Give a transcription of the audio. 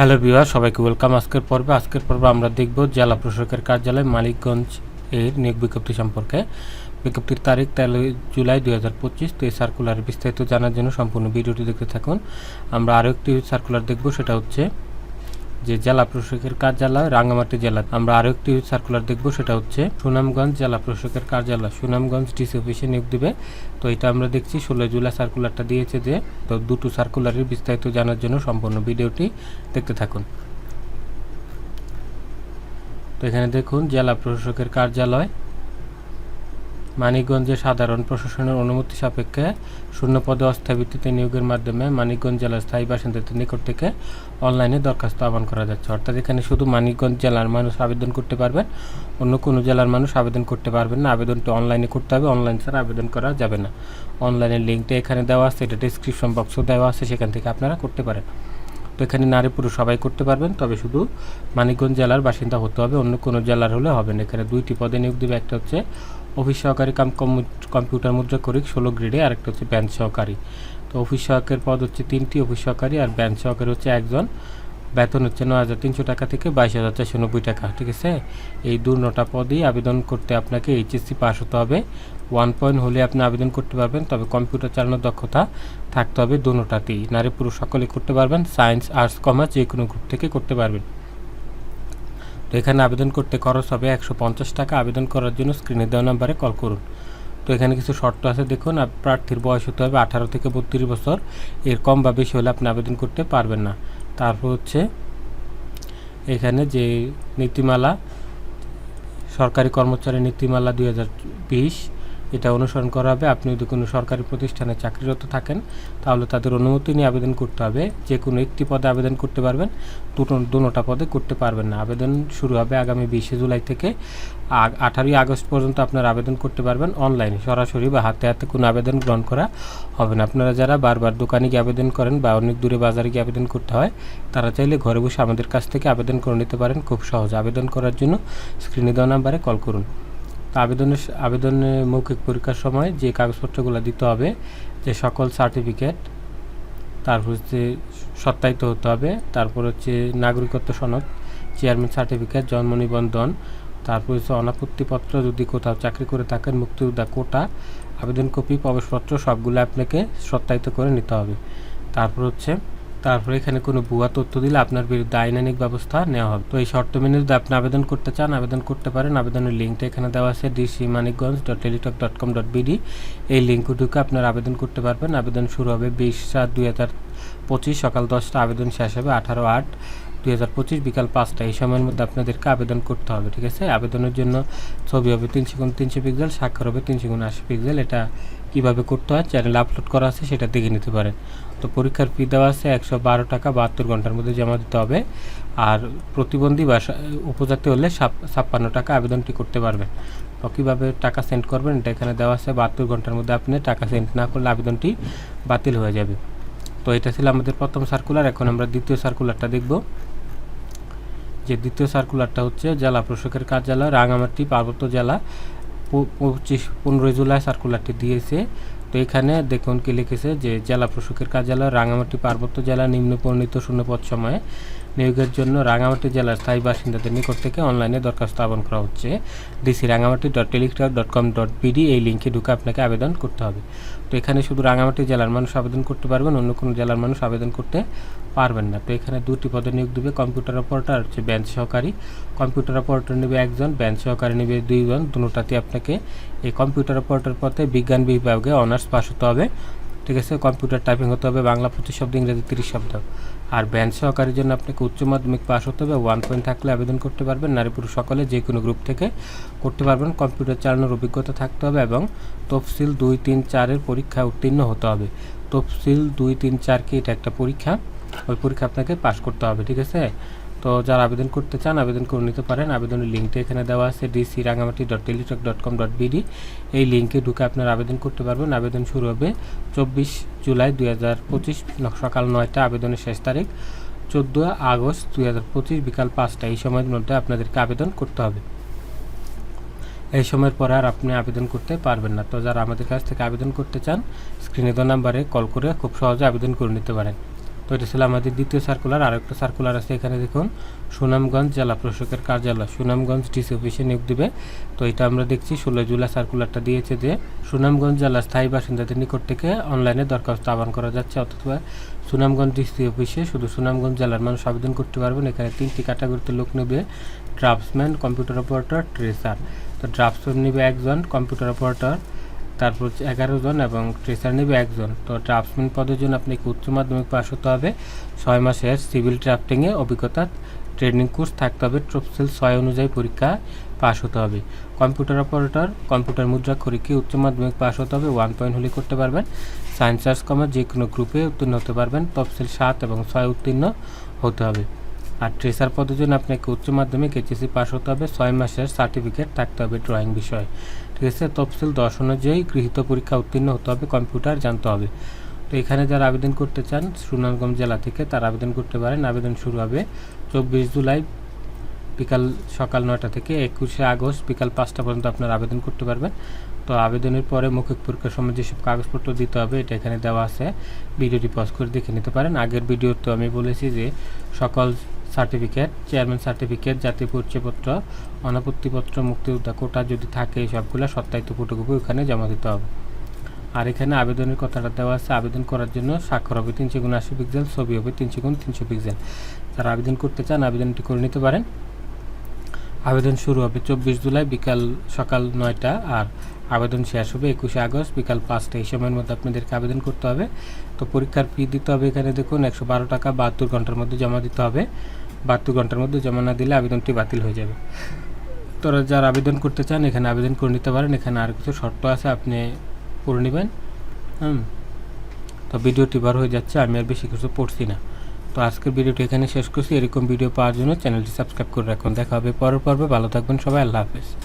Hello Bihar সবাইকে welcome. আজকের পর্বে আজকের পর্বে আমরা দেখব জেলা প্রশাসকের কার্যালয় মালিকগঞ্জ এর নিয়োগ বিজ্ঞপ্তি সম্পর্কে। বিজ্ঞপ্তির তারিখ তেরো জুলাই দুই হাজার পঁচিশ, তো এই সার্কুলার বিস্তারিত জানার জন্য সম্পূর্ণ ভিডিওটি দেখতে থাকুন। আমরা আরও একটি সার্কুলার দেখব, সেটা হচ্ছে যে জেলা প্রশাসকের কার্যালয়, রাঙ্গামাটি জেলা। আমরা আরও একটি সার্কুলার দেখব, সেটা হচ্ছে সুনামগঞ্জ জেলা প্রশাসকের কার্যালয়। সুনামগঞ্জ ডিসি অফিসে নিয়োগ দেবে। তো এটা আমরা দেখছি, ষোলো জুলাই সার্কুলারটা দিয়েছে যে, তো দুটো সার্কুলারের বিস্তারিত জানার জন্য সম্পূর্ণ ভিডিওটি দেখতে থাকুন। তো এখানে দেখুন, জেলা প্রশাসকের কার্যালয় মানিকগঞ্জে সাধারণ প্রশাসনের অনুমতি সাপেক্ষে শূন্য পদে অস্থায়ী ভিত্তিতে নিয়োগের মাধ্যমে মানিকগঞ্জ জেলার স্থায়ী বাসিন্দাদের নিকট থেকে অনলাইনে দরখাস্ত আহ্বান করা যাচ্ছে। অর্থাৎ এখানে শুধু মানিকগঞ্জ জেলার মানুষ আবেদন করতে পারবেন, অন্য কোনো জেলার মানুষ আবেদন করতে পারবেন না। আবেদনটি অনলাইনে করতে হবে, অনলাইন ছাড়া আবেদন করা যাবে না। অনলাইনের লিঙ্কটা এখানে দেওয়া আছে, এটা ডিসক্রিপশন বক্সও দেওয়া আছে, সেখান থেকে আপনারা করতে পারেন। তো এখানে নারী পুরুষ সবাই করতে পারবেন, তবে শুধু মানিকগঞ্জ জেলার বাসিন্দা হতে হবে, অন্য কোনো জেলার হলে হবে না। এখানে দুইটি পদে নিয়োগ দেবে, একটা হচ্ছে অফিস সহকারী কাম কম্পিউটার মুদ্রা করিক ষোলো গ্রেডে, আর একটা হচ্ছে ব্যাঞ্চ সহকারী। তো অফিস সহকারের পদ হচ্ছে তিনটি, অফিস সহকারী আর ব্যাঞ্চ সহকারী হচ্ছে একজন। বেতন হচ্ছে নয় হাজার তিনশো টাকা থেকে বাইশ হাজার চারশো নব্বই টাকা, ঠিক আছে? এই দু নটা পদেই আবেদন করতে আপনাকে এইচএসসি পাস হতে হবে। ওয়ান পয়েন্ট হলে আপনি আবেদন করতে পারবেন, তবে কম্পিউটার চালানোর দক্ষতা থাকতে হবে দুটাতেই নারী পুরুষ সকলে করতে পারবেন, সায়েন্স, আর্টস, কমার্স যে কোনো গ্রুপ থেকে করতে পারবেন। তো এখানে আবেদন করতে খরচ হবে একশো পঞ্চাশ টাকা। আবেদন করার জন্য স্ক্রিনে দেওয়া নাম্বারে কল করুন। তো এখানে কিছু শর্ত আছে, দেখুন প্রার্থীর বয়স হতে হবে আঠারো থেকে বত্রিশ বছর। এর কম বা বেশি হলে আপনি আবেদন করতে পারবেন না। তারপর হচ্ছে এখানে যে নীতিমালা সরকারি কর্মচারী নীতিমালা দুই হাজার বিশ এটা অনুসরণ করা হবে। আপনি যদি কোনো সরকারি প্রতিষ্ঠানে চাকরিরত থাকেন, তাহলে তাদের অনুমতি নিয়ে আবেদন করতে হবে। যে কোনো একটি পদে আবেদন করতে পারবেন, দুটো দুটা পদে করতে পারবেন না। আবেদন শুরু হবে আগামী বিশে জুলাই থেকে আঠারোই আগস্ট পর্যন্ত আপনারা আবেদন করতে পারবেন অনলাইনে। সরাসরি বা হাতে হাতে কোনো আবেদন গ্রহণ করা হবে না। আপনারা যারা বারবার দোকানে গিয়ে আবেদন করেন বা অনেক দূরে বাজারে গিয়ে আবেদন করতে হয়, তারা চাইলে ঘরে বসে আমাদের কাছ থেকে আবেদন করে নিতে পারেন খুব সহজ। আবেদন করার জন্য স্ক্রিনে দেওয়া নাম্বারে কল করুন। তো আবেদনের স- আবেদনে মৌখিক পরীক্ষার সময় যে কাগজপত্রগুলো দিতে হবে, যে সকল সার্টিফিকেট তারপর হচ্ছে সত্যায়িত হতে হবে, তারপর হচ্ছে নাগরিকত্ব সনদ, চেয়ারম্যান সার্টিফিকেট, জন্ম নিবন্ধন, তারপর হচ্ছে অনাপত্তিপত্র যদি কোথাও চাকরি করে থাকেন, মুক্তিযোদ্ধা কোটা, আবেদন কপি, প্রবেশপত্র সবগুলো আপনাকে সত্যায়িত করে নিতে হবে। তারপর হচ্ছে তারপরে এখানে কোনো ভুয়া তথ্য দিলে আপনার বিরুদ্ধে আইনানিক ব্যবস্থা নেওয়া হবে। তো এই শর্ত মেনে যদি আপনি আবেদন করতে চান, আবেদন করতে পারেন। আবেদনের লিঙ্কটা এখানে দেওয়া আছে DC Manikganj dot Teletalk dot com dot BD এই লিঙ্কে ঢুকে আপনার আবেদন করতে পারবেন। আবেদন শুরু হবে বিশ সাত দুই হাজার পঁচিশ সকাল দশটা। আবেদন শেষ হবে আঠারো আট। দুই হাজার পঁচিশ বিকাল পাঁচটা এই সময়ের মধ্যে আপনাদেরকে আবেদন করতে হবে, ঠিক আছে? আবেদনের জন্য ছবি হবে তিনশো গুণ তিনশো পিক্সেল স্বাক্ষর হবে তিনশো গুণ আশি পিক্সেল এটা কীভাবে করতে হয়? চ্যানেল আপলোড করা আছে, সেটা দেখে নিতে পারেন। তো পরীক্ষার ফি দেওয়া আছে একশো বারো টাকা, বাহাত্তর ঘণ্টার মধ্যে জমা দিতে হবে। আর প্রতিবন্ধী বা উপজাতি হলে ছাপ- ছাপ্পান্ন টাকা আবেদনটি করতে পারবেন। তো কীভাবে টাকা সেন্ড করবেন? এটা এখানে দেওয়া আছে। বাহাত্তর ঘণ্টার মধ্যে আপনি টাকা সেন্ড না করলে আবেদনটি বাতিল হয়ে যাবে। তো এটা ছিল আমাদের প্রথম সার্কুলার এখন আমরা দ্বিতীয় সার্কুলারটা দেখব। যে দ্বিতীয় সার্কুলারটা হচ্ছে জেলা প্রশাসকের কার্যালয় রাঙামাটি পার্বত্য জেলা পঁচিশ, পনেরোই জুলাই সার্কুলারটি দিয়েছে। তো এখানে দেখুন কি লিখেছে যে জেলা প্রশাসকের কার্যালয় রাঙামাটি পার্বত্য জেলা নিম্ন পরিণত শূন্যপদ সময়ে নিয়োগের জন্য রাঙামাটি জেলার স্থায়ী বাসিন্দাদের নিকট থেকে অনলাইনে দরখাস্ত আহ্বান করা হচ্ছে। DC Rangamati dot telegraph dot com dot BD এই লিঙ্কে ঢুকে আপনাকে আবেদন করতে হবে। তো এখানে শুধু রাঙামাটি জেলার মানুষ আবেদন করতে পারবেন, অন্য কোনো জেলার মানুষ আবেদন করতে পারবেন না। তো এখানে দুটি পদে নিয়োগ দেবে কম্পিউটার অপারেটর হচ্ছে ব্যাঞ্চ সহকারী। কম্পিউটার অপারেটর নেবে একজন ব্যাঞ্চ সহকারী নেবে দুইজন। দুটাতে আপনাকে এই কম্পিউটার অপারেটর পদে বিজ্ঞান বিভাগে অনার্স পাস হতে হবে। ঠিক আছে? কম্পিউটার টাইপিং হতে হবে, বাংলা পঁচিশ শব্দ ইংরেজি তিরিশ শব্দ। আর ব্যাঞ্চ সহকারীর জন্য আপনাকে উচ্চ মাধ্যমিক পাস হতে হবে ওয়ান পয়েন্ট থাকলে আবেদন করতে পারবেন। নারী পুরুষ সকলে যে কোনো গ্রুপ থেকে করতে পারবেন। কম্পিউটার চালানোর অভিজ্ঞতা থাকতে হবে এবং তফসিল দুই, তিন, চারের পরীক্ষায় উত্তীর্ণ হতে হবে। তফসিল দুই, তিন, চার কি? এটা একটা পরীক্ষা। ওই পরীক্ষা আপনাকে পাস করতে হবে, ঠিক আছে? তো যারা আবেদন করতে চান, আবেদন করে নিতে পারেন। আবেদনের লিঙ্কটা এখানে দেওয়া আছে DC Rangamati dot Teletalk dot com dot BD এই লিঙ্কে ঢুকে আপনারা আবেদন করতে পারবেন। আবেদন শুরু হবে চব্বিশ জুলাই দুই হাজার পঁচিশ, সকাল নয়টা, আবেদনের শেষ তারিখ চোদ্দ আগস্ট দুই হাজার পঁচিশ, বিকাল পাঁচটা। এই সময়ের মধ্যে আপনাদেরকে আবেদন করতে হবে। এই সময়ের পরে আর আপনি আবেদন করতে পারবেন না। তো যারা আমাদের কাছ থেকে আবেদন করতে চান স্ক্রিনে দেওয়া নাম্বারে কল করে খুব সহজে আবেদন করে নিতে পারেন। তো এটা ছিল আমাদের দ্বিতীয় সার্কুলার আর একটা সার্কুলার আছে এখানে দেখুন। সুনামগঞ্জ জেলা প্রশাসকের কার্যালয়, সুনামগঞ্জ ডিসি অফিসে নিয়োগ দেবে। তো এটা আমরা দেখছি ষোলো জুলাই সার্কুলারটা দিয়েছে যে সুনামগঞ্জ জেলার স্থায়ী বাসিন্দাদের নিকট থেকে অনলাইনে দরখাস্ত আহ্বান করা যাচ্ছে, অথবা সুনামগঞ্জ ডিসি অফিসে শুধু সুনামগঞ্জ জেলার মানুষ আবেদন করতে পারবেন। এখানে তিনটি ক্যাটাগরিতে লোক নেবে ড্রাফটসম্যান কম্পিউটার অপারেটর ট্রেসার তো ড্রাফটসম্যান নেবে একজন কম্পিউটার অপারেটর তারপর হচ্ছে এগারো জন এবং ট্রেসার নেবে একজন। তো ড্রাফটসম্যান পদের জন্য আপনাকে উচ্চ মাধ্যমিক পাস হতে হবে। ছয় মাসের সিভিল ড্রাফটিংয়ে অভিজ্ঞতা ট্রেনিং কোর্স থাকতে হবে। ট্রপসেল ছয় অনুযায়ী পরীক্ষা পাশ হতে হবে। কম্পিউটার অপারেটর কম্পিউটার মুদ্রাক্ষরিকে উচ্চ মাধ্যমিক পাশ হতে হবে। ওয়ান পয়েন্ট হলে করতে পারবেন। সায়েন্স আর্টস কমার্স যে কোনো গ্রুপে উত্তীর্ণ হতে পারবেন। তফসিল সাত এবং ছয় উত্তীর্ণ হতে হবে। আর ট্রেসার পদের জন্য আপনাকে উচ্চ মাধ্যমিক এইচএসসি পাস হতে হবে। ছয় মাসের সার্টিফিকেট থাকতে হবে ড্রয়িং বিষয়ে। ঠিক আছে, তফসিল দশ অনুযায়ী গৃহীত পরীক্ষা উত্তীর্ণ হতে হবে, কম্পিউটার জানতে হবে। তো এখানে যারা আবেদন করতে চান, সুনামগঞ্জ জেলা থেকে তারা আবেদন করতে পারেন। আবেদন শুরু হবে চব্বিশ জুলাই বিকাল সকাল নয়টা থেকে একুশে আগস্ট বিকাল পাঁচটা পর্যন্ত আপনারা আবেদন করতে পারবেন। তো আবেদনের পরে মৌখিক পরীক্ষার সময় যেসব কাগজপত্র দিতে হবে, এটা এখানে দেওয়া আছে। ভিডিওটি পজ করে দেখে নিতে পারেন। আগের ভিডিওতে আমি বলেছি যে সকল সার্টিফিকেট চেয়ারম্যান সার্টিফিকেট জাতীয় পরিচয়পত্র, অনাপত্তিপত্র, মুক্তিযোদ্ধা কোটা যদি থাকে সবগুলো, সত্যায়িত ফটোকপি ওখানে জমা দিতে হবে। আর এখানে আবেদনের কথাটা দেওয়া আছে, আবেদন করার জন্য স্বাক্ষর হবে তিনশো গুণ আশি পিক্সেল ছবি হবে তিনশো গুণ তিনশো পিক্সেল যারা আবেদন করতে চান, আবেদনটি করে নিতে পারেন। আবেদন শুরু হবে চব্বিশ জুলাই বিকাল সকাল নয়টা আর আবেদন শেষ হবে একুশে আগস্ট বিকাল পাঁচটা। এই সময়ের মধ্যে আপনাদেরকে আবেদন করতে হবে। তো পরীক্ষার ফি দিতে হবে এখানে দেখুন একশো বারো টাকা বাহাত্তর ঘণ্টার মধ্যে জমা দিতে হবে। বাহাত্তর ঘণ্টার মধ্যে জমা না দিলে আবেদনটি বাতিল হয়ে যাবে। তোরা যারা আবেদন করতে চান এখানে আবেদন করে নিতে পারেন। এখানে আর কিছু শর্ত আছে, আপনি করে নেবেন। হুম। তো ভিডিওটি বার হয়ে যাচ্ছে, আমি আর বেশি কিছু পড়ছি না। তো আজকের ভিডিওটি এখানে শেষ করছি। এরকম ভিডিও পাওয়ার জন্য চ্যানেলটি সাবস্ক্রাইব করে রাখুন। দেখা হবে পরের পর্বে। ভালো থাকবেন সবাই। আল্লাহ হাফেজ।